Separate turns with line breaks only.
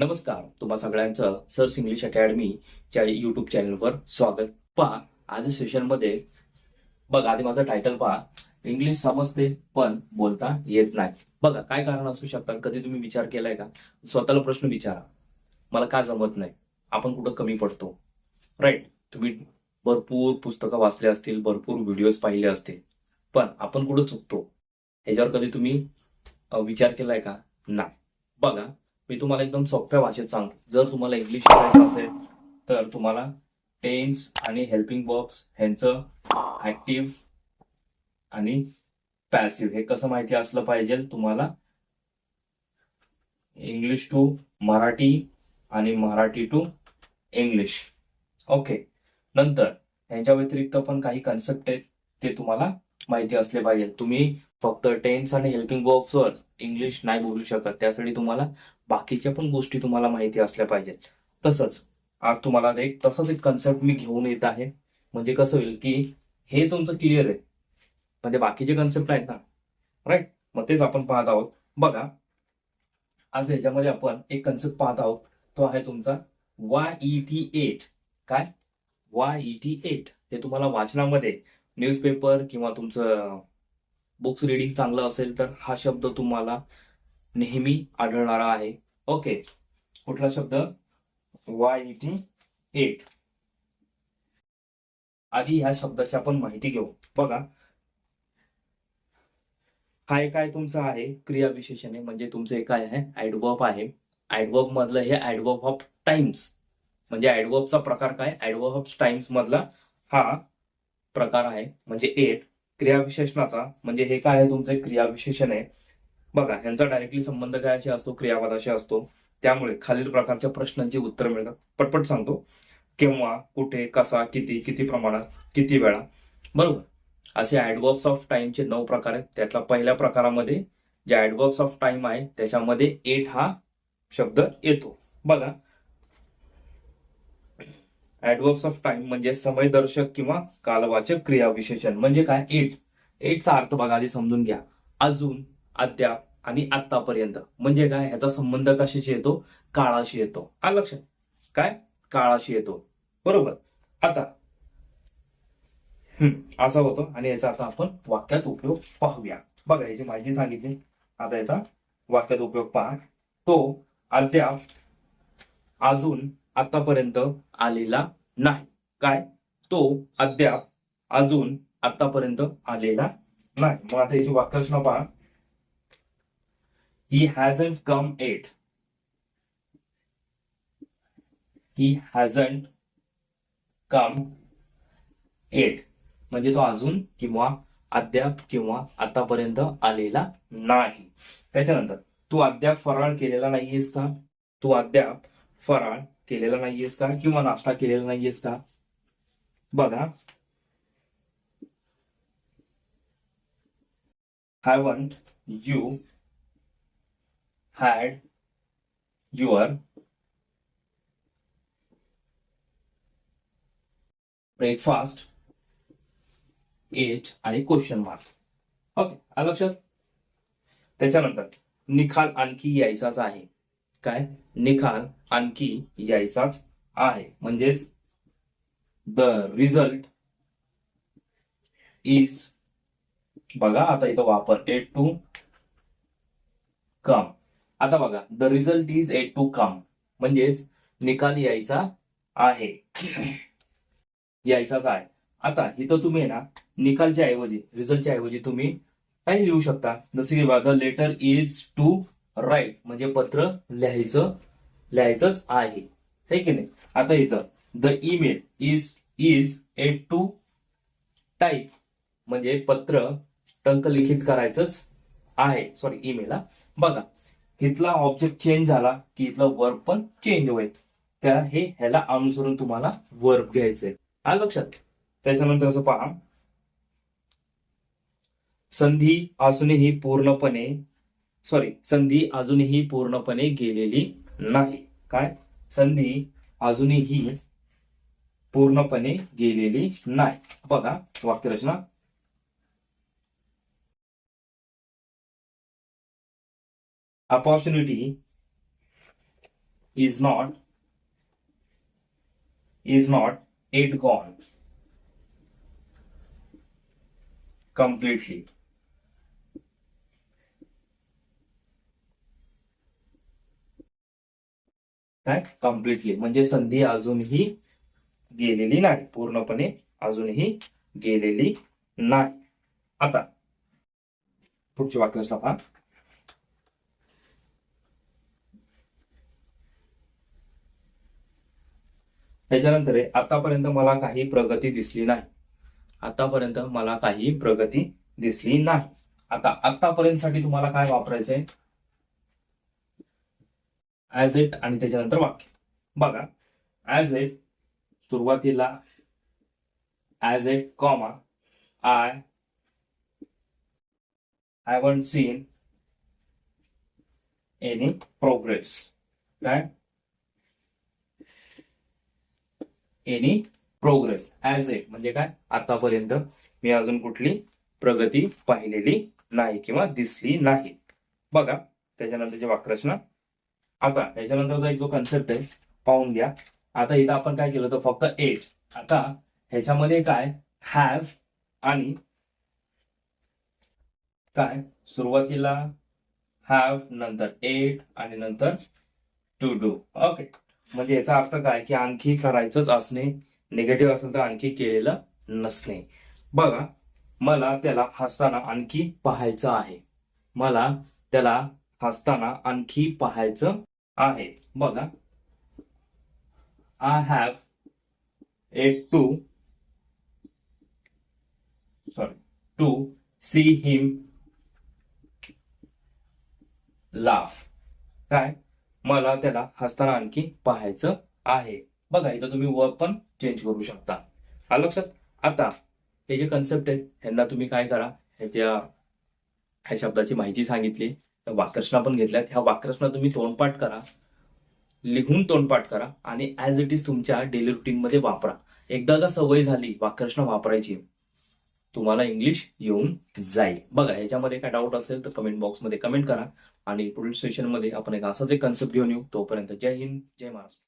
नमस्कार तुम्हा सगळ्यांचं सर्स इंग्लिश अकॅडमीच्या युट्यूब चॅनलवर स्वागत. पहा आज सेशनमध्ये बघा आधी माझं टायटल पहा. इंग्लिश समजते पण बोलता येत नाही. बघा काय कारण असू शकतात? कधी तुम्ही विचार केलाय का? स्वतःला प्रश्न विचारा. मला का जमत नाही? आपण कुठं कमी पडतो? राईट तुम्ही भरपूर पुस्तकं वाचले असतील भरपूर व्हिडिओज पाहिले असतील पण आपण कुठं चुकतो? ह्याच्यावर कधी तुम्ही विचार केलाय का? नाही. बघा मी तुम्हाला एकदम सोप्या भाषेत सांगतो. जर तुम्हाला इंग्लिश शिकायचं असेल तर तुम्हाला टेन्स आणि हेल्पिंग बॉक्स ह्यांचं ऍक्टिव्ह आणि पॅसिव्ह हे कसं माहिती असलं पाहिजे? तुम्हाला इंग्लिश टू मराठी आणि मराठी टू इंग्लिश ओके नंतर ह्यांच्या व्यतिरिक्त पण काही कन्सेप्ट आहेत ते तुम्हाला माहिती असले पाहिजे. तुम्ही फक्त टेन्स आणि हेल्पिंग बॉक्सवर इंग्लिश नाही बोलू शकत. त्यासाठी तुम्हाला बाकीच्या पण गोष्टी तुम्हाला माहिती असल्या पाहिजेत. तसंच आज तुम्हाला एक तसंच एक कन्सेप्ट मी घेऊन येत आहे. म्हणजे कसं होईल की हे तुमचं क्लिअर आहे. म्हणजे बाकीचे कन्सेप्ट आहेत ना. राईट मग तेच आपण पाहत आहोत. बघा. आज ह्याच्यामध्ये आपण एक कन्सेप्ट पाहत आहोत. तो आहे तुमचा वाय ई टी एट काय? वाय ई टी एट हे तुम्हाला वाचनामध्ये न्यूजपेपर किंवा तुमचं बुक्स रिडिंग चांगलं असेल तर हा शब्द तुम्हाला नेहमी आढळणारा आहे. ओके. कुठला शब्द? वाय ई टी एट आधी ह्या शब्दाची आपण माहिती घेऊ. बघा. हा एक काय तुमचा आहे? क्रियाविशेषण आहे म्हणजे तुमचं एक काय आहे? ऍडवर्ब आहे. ऍडवर्ब मधलं हे ऍडवर्ब ऑफ टाइम्स म्हणजे ऍडवर्बचा प्रकार काय? ऍडवर्ब ऑफ टाइम्स मधला हा प्रकार आहे. म्हणजे एट क्रियाविशेषणाचा म्हणजे हे काय आहे तुमचं? क्रियाविशेषण आहे बघा ह्यांचा डायरेक्टली संबंध काय असतो? क्रियापदाशी असतो. त्यामुळे खालील प्रकारच्या प्रश्नांची उत्तर मिळतात. पटपट सांगतो. केव्हा कुठे कसा किती किती प्रमाणात किती वेळा? बरोबर? असे ऍडवर्ब्स ऑफ टाइमचे नऊ प्रकार आहेत. त्यातला पहिल्या प्रकारामध्ये जे ऍडवर्ब्स ऑफ टाइम आहे त्याच्यामध्ये एट हा शब्द येतो. बघा. ऍडवर्ब्स ऑफ टाइम म्हणजे समयदर्शक किंवा कालवाचक क्रियाविशेषण. म्हणजे काय? एट एटचा अर्थ बघा आधी समजून घ्या. अजून अद्याप आणि आतापर्यंत म्हणजे काय? ह्याचा संबंध कशाशी येतो? काळाशी येतो. आ लक्षात. काय? काळाशी येतो. बरोबर? आता हम्म असा होतो. आणि याचा आता आपण वाक्यात उपयोग पाहूया. बघा याची माहिती सांगितली. आता याचा वाक्यात उपयोग पहा. तो अद्याप अजून आतापर्यंत आलेला नाही. काय? तो अद्याप अजून आतापर्यंत आलेला नाही. मग आता याची वाक्यरचना पहा. He hasn't come yet He hasn't come yet म्हणजे तो अजून किंवा अद्याप किंवा आतापर्यंत आलेला नाही. त्याच्यानंतर तू अद्याप फराळ केलेला नाहीयेस का? तू अद्याप फराळ केलेला नाहीयेस का? किंवा नाश्ता केलेला नाहीयेस का? बघा. I want you had your breakfast yet आणि क्वेश्चन मार्क ओके आलं लक्षात? त्याच्यानंतर निकाल आणखी यायचाच आहे. काय? निकाल आणखी यायचाच आहे. म्हणजेच द रिझल्ट इज बघा आता इथं वापर. एट टू कम आता बघा the result is a to come म्हणजेच निकाल यायचा आहे. यायचाच आहे. आता इथं तुम्ही ना निकालच्या ऐवजी रिझल्टच्या ऐवजी तुम्ही काही लिहू शकता. जसं की बघा the letter is to write म्हणजे पत्र लिहायचं लिहायचंच आहे. है की नाही? आता इथं the email is is a to type म्हणजे पत्र टंक लिखित करायचंच आहे. सॉरी ईमेल हा. बघा इथला ऑब्जेक्ट चेंज झाला की इथला वर्ब पण चेंज होईल. त्या हे ह्याला अनुसरून तुम्हाला वर्ब घ्यायचंय हा लक्षात? त्याच्यानंतर असं पहा. संधी अजूनही पूर्णपणे सॉरी संधी अजूनही पूर्णपणे गेलेली नाही. काय? संधी अजूनही पूर्णपणे गेलेली नाही. बघा वाक्यरचना opportunity is not is not it gone completely. काय कम्प्लिटली म्हणजे संधी अजूनही गेलेली नाही. पूर्णपणे अजूनही गेलेली नाही. आता पुढची वाक्यरचना पहा त्याच्यानंतर आहे, आतापर्यंत मला काही प्रगती दिसली नाही. आतापर्यंत मला काही प्रगती दिसली नाही. आता आतापर्यंतसाठी तुम्हाला काय वापरायचंय? ऍज इट आणि त्याच्यानंतर वाक्य. बघा. ऍज इट सुरुवातीला as it comma I I want seen any progress काय एनी प्रोग्रेस ऍज ए म्हणजे काय? आतापर्यंत मी अजून कुठली प्रगती पाहिलेली नाही किंवा दिसली नाही. बघा त्याच्यानंतरची वाक्यरचना आता याच्यानंतरचा एक जो कन्सेप्ट आहे पाहून घ्या. आता इथं आपण काय केलं तर फक्त एट आता ह्याच्यामध्ये काय? हॅव आणि काय? सुरुवातीला हॅव नंतर एट आणि नंतर टू डू ओके म्हणजे याचा अर्थ काय? की आणखी करायचंच असणे निगेटिव्ह असेल तर आणखी केलेलं नसणे. बघा मला त्याला हसताना आणखी पाहायचं आहे. मला त्याला हसताना आणखी पाहायचं आहे. बघा. I have a to sorry to see him laugh काय? मला त्याला हसताना आणखी पाहायचं आहे. बघा इथं तुम्ही वर्क पण चेंज करू शकता. आलं लक्षात? आता हे जे कन्सेप्ट आहेत ह्यांना तुम्ही काय करा? ह्याच्या ह्या शब्दाची माहिती सांगितली. तर वाकर्षणा पण घेतल्यात. ह्या वाकर्षणा तुम्ही तोंडपाठ करा. लिहून तोंडपाठ करा आणि ऍज इट इज तुमच्या डेली रुटीनमध्ये वापरा. एकदा का सवय झाली वाकर्षणा वापरायची तुम्हाला इंग्लिश येऊन जाईल. बघा याच्यामध्ये काय डाऊट असेल तर कमेंट बॉक्समध्ये कमेंट करा. आणि पुढील सेशनमध्ये आपण एक असाच एक कन्सेप्ट घेऊन येऊ तोपर्यंत जय हिंद जय महाराष्ट्र.